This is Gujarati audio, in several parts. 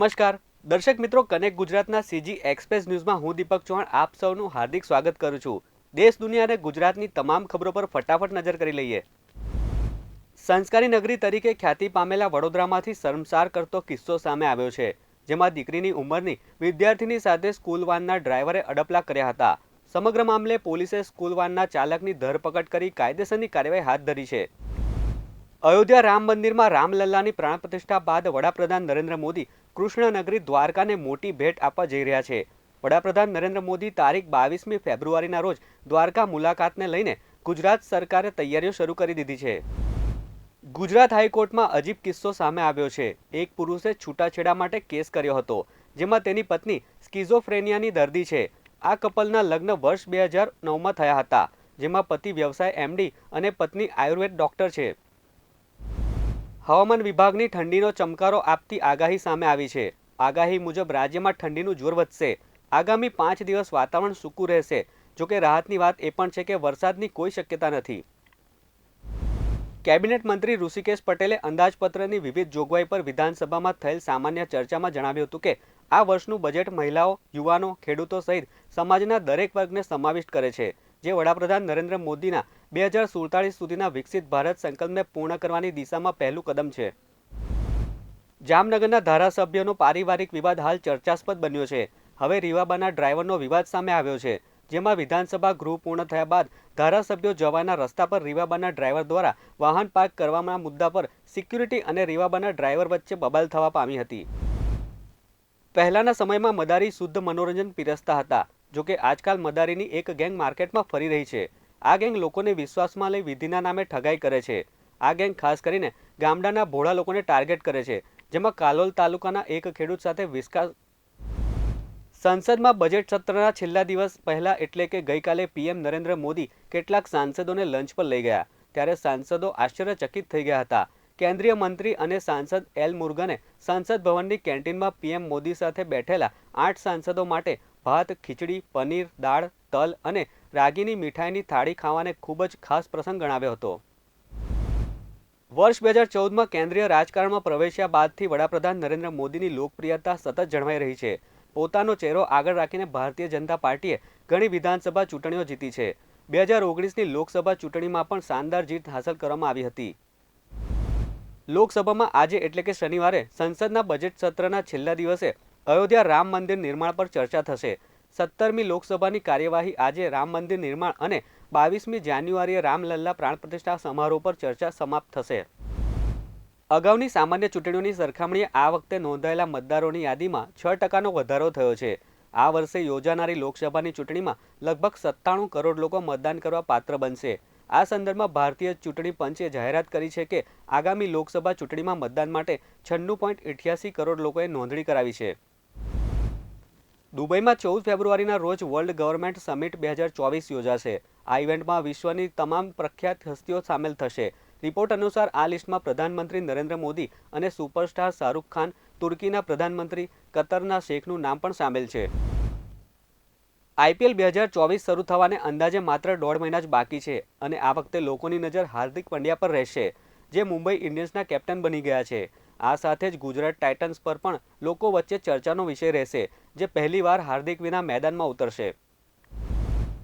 નમસ્કાર. દર્શક મિત્રો, કનેક્ટ ગુજરાતના સીજી એક્સપ્રેસ ન્યૂઝમાં હું દીપક ચૌહાણ આપ સૌનું હાર્દિક સ્વાગત કરું છું. દેશ, દુનિયા અને ગુજરાતની તમામ ખબરો પર ફટાફટ નજર કરી લઈએ. સંસ્કારી નગરી તરીકે ખ્યાતિ પામેલા વડોદરામાંથી શર્મસાર કરતો કિસ્સો સામે આવ્યો છે, જેમાં દીકરીની ઉંમરની વિદ્યાર્થીની સાથે સ્કૂલ વાનના ડ્રાઈવરે અડપલા કર્યા હતા. સમગ્ર મામલે પોલીસે સ્કૂલ વાનના ચાલકની ધરપકડ કરી કાયદેસરની કાર્યવાહી હાથ ધરી છે. અયોધ્યા રામ મંદિરમાં રામલલ્લાની પ્રાણ પ્રતિષ્ઠા બાદ વડાપ્રધાન નરેન્દ્ર મોદી કૃષ્ણનગરી દ્વારકાને મોટી ભેટ આપવા જઈ રહ્યા છે. વડાપ્રધાન નરેન્દ્ર મોદી તારીખ બાવીસમી ફેબ્રુઆરીના રોજ દ્વારકા મુલાકાતને લઈને ગુજરાત સરકારે તૈયારીઓ શરૂ કરી દીધી છે. ગુજરાત હાઈકોર્ટમાં અજીબ કિસ્સો સામે આવ્યો છે. એક પુરુષે છૂટાછેડા માટે કેસ કર્યો હતો, જેમાં તેની પત્ની સ્કિઝોફ્રેનિયાની દર્દી છે. આ કપલના લગ્ન વર્ષ બે હજાર નવમાં થયા હતા, જેમાં પતિ વ્યવસાય એમડી અને પત્ની આયુર્વેદ ડોક્ટર છે. હવામાન વિભાગની ઠંડીનો ચમકારો આપતી આગાહી સામે આવી છે. આગાહી મુજબ રાજ્યમાં ઠંડીનું જોર વધશે. આગામી પાંચ દિવસ વાતાવરણ સૂકું રહેશે. જોકે રાહતની વાત એ પણ છે કે વરસાદની કોઈ શક્યતા નથી. કેબિનેટ મંત્રી ઋષિકેશ પટેલે અંદાજપત્રની વિવિધ જોગવાઈ પર વિધાનસભામાં થયેલ સામાન્ય ચર્ચામાં જણાવ્યું હતું કે, આ વર્ષનું બજેટ મહિલાઓ, યુવાનો, ખેડૂતો સહિત સમાજના દરેક વર્ગને સમાવિષ્ટ કરે છે. જે વડાપ્રધાન નરેન્દ્ર મોદીના બે હજાર સુડતાલીસ સુધીના વિકસિત ભારત સંકલ્પને પૂર્ણ કરવાની દિશામાં પહેલું કદમ છે. જામનગરના ધારાસભ્યનો પારિવારિક વિવાદ હાલ ચર્ચાસ્પદ બન્યો છે. હવે રીવાબાના ડ્રાઈવરનો વિવાદ સામે આવ્યો છે, જેમાં વિધાનસભા ગૃહ પૂર્ણ થયા બાદ ધારાસભ્યો જવાના રસ્તા પર રીવાબાના ડ્રાઈવર દ્વારા વાહન પાર્ક કરવાના મુદ્દા પર સિક્યુરિટી અને રીવાબાના ડ્રાઈવર વચ્ચે બબાલ થવા પામી હતી. પહેલાના સમયમાં મદારી શુદ્ધ મનોરંજન પીરસતા હતા. જોકે આજકાલ મદારીની એક ગેંગ માર્કેટમાં ફરી રહી છે. આ ગેંગ લોકોને વિશ્વાસમાં લઈ વિધિના નામે ઠગાઈ કરે છે. આ ગેંગ ખાસ કરીને ગામડાના ભોળા લોકોને ટાર્ગેટ કરે છે, જેમાં કાલોલ તાલુકાના એક ખેડૂત સાથે વિશ્વાસ સંસદમાં બજેટ સત્રના છેલ્લા દિવસ પહેલા એટલે કે ગઈકાલે પીએમ નરેન્દ્ર મોદી કેટલાક સાંસદોને લંચ પર લઈ ગયા. ત્યારે સાંસદો આશ્ચર્યચકિત થઈ ગયા હતા. કેન્દ્રીય મંત્રી અને સાંસદ એલ મુર્ગને સંસદ ભવનની કેન્ટીનમાં પીએમ મોદી સાથે બેઠેલા આઠ સાંસદો માટે ભાત, ખીચડી, પનીર, દાળ, તલ અને રાગીની મીઠાઈની થાળી ખાવાને ખૂબ જ ખાસ પ્રસંગ ગણાવ્યો હતો. વર્ષ બે હજાર ચૌદમાં કેન્દ્રીય રાજકારણમાં પ્રવેશ્યા બાદથી વડાપ્રધાન નરેન્દ્ર મોદીની લોકપ્રિયતા સતત જળવાઈ રહી છે. પોતાનો ચહેરો આગળ રાખીને ભારતીય જનતા પાર્ટીએ ઘણી વિધાનસભા ચૂંટણીઓ જીતી છે. બે હજાર ઓગણીસની લોકસભા ચૂંટણીમાં પણ શાનદાર જીત હાંસલ કરવામાં આવી હતી. લોકસભામાં આજે એટલે કે શનિવારે સંસદના બજેટ સત્રના છેલ્લા દિવસે અયોધ્યા રામ મંદિર નિર્માણ પર ચર્ચા થશે. સત્તરમી લોકસભાની કાર્યવાહી આજે રામ મંદિર નિર્માણ અને બાવીસમી જાન્યુઆરીએ રામલલ્લા પ્રાણ પ્રતિષ્ઠા સમારોહ પર ચર્ચા સમાપ્ત થશે. અગાઉની સામાન્ય ચૂંટણીઓની સરખામણીએ આ વખતે નોંધાયેલા મતદારોની યાદીમાં છ ટકાનો વધારો થયો છે. આ વર્ષે યોજાનારી લોકસભાની ચૂંટણીમાં લગભગ સત્તાણું કરોડ લોકો મતદાન કરવા પાત્ર બનશે. આ સંદર્ભમાં ભારતીય ચૂંટણી પંચે જાહેરાત કરી છે કે આગામી લોકસભા ચૂંટણીમાં મતદાન માટે છન્નું પોઈન્ટ કરોડ લોકોએ નોંધણી કરાવી છે. દુબઈમાં ચૌદ ફેબ્રુઆરીના રોજ વર્લ્ડ ગવર્મેન્ટ સમિટ બે હજાર ચોવીસ યોજાશે. આ ઇવેન્ટમાં વિશ્વની તમામ પ્રખ્યાત હસ્તીઓ સામેલ થશે. રિપોર્ટ અનુસાર આ લિસ્ટમાં પ્રધાનમંત્રી નરેન્દ્ર મોદી અને સુપરસ્ટાર શાહરૂખ ખાન, તુર્કીના પ્રધાનમંત્રી કતરના શેખનું નામ પણ સામેલ છે. આઈપીએલ બે હજાર ચોવીસ શરૂ થવાને અંદાજે માત્ર દોઢ મહિના જ બાકી છે અને આ વખતે લોકોની નજર હાર્દિક પંડ્યા પર રહેશે, જે મુંબઈ ઇન્ડિયન્સના કેપ્ટન બની ગયા છે. આ સાથે જ ગુજરાત ટાઇટન્સ પર પણ લોકો વચ્ચે ચર્ચાનો વિષય રહેશે, જે પહેલીવાર હાર્દિક વિના મેદાનમાં ઉતરશે.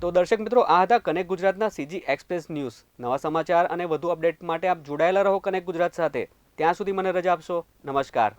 તો દર્શક મિત્રો, આ હતા કનેક્ટ ગુજરાતના સીજી એક્સપ્રેસ ન્યૂઝ. નવા સમાચાર અને વધુ અપડેટ માટે આપ જોડાયેલા રહો કનેક્ટ ગુજરાત સાથે. ત્યાં સુધી મને રજા આપશો. નમસ્કાર.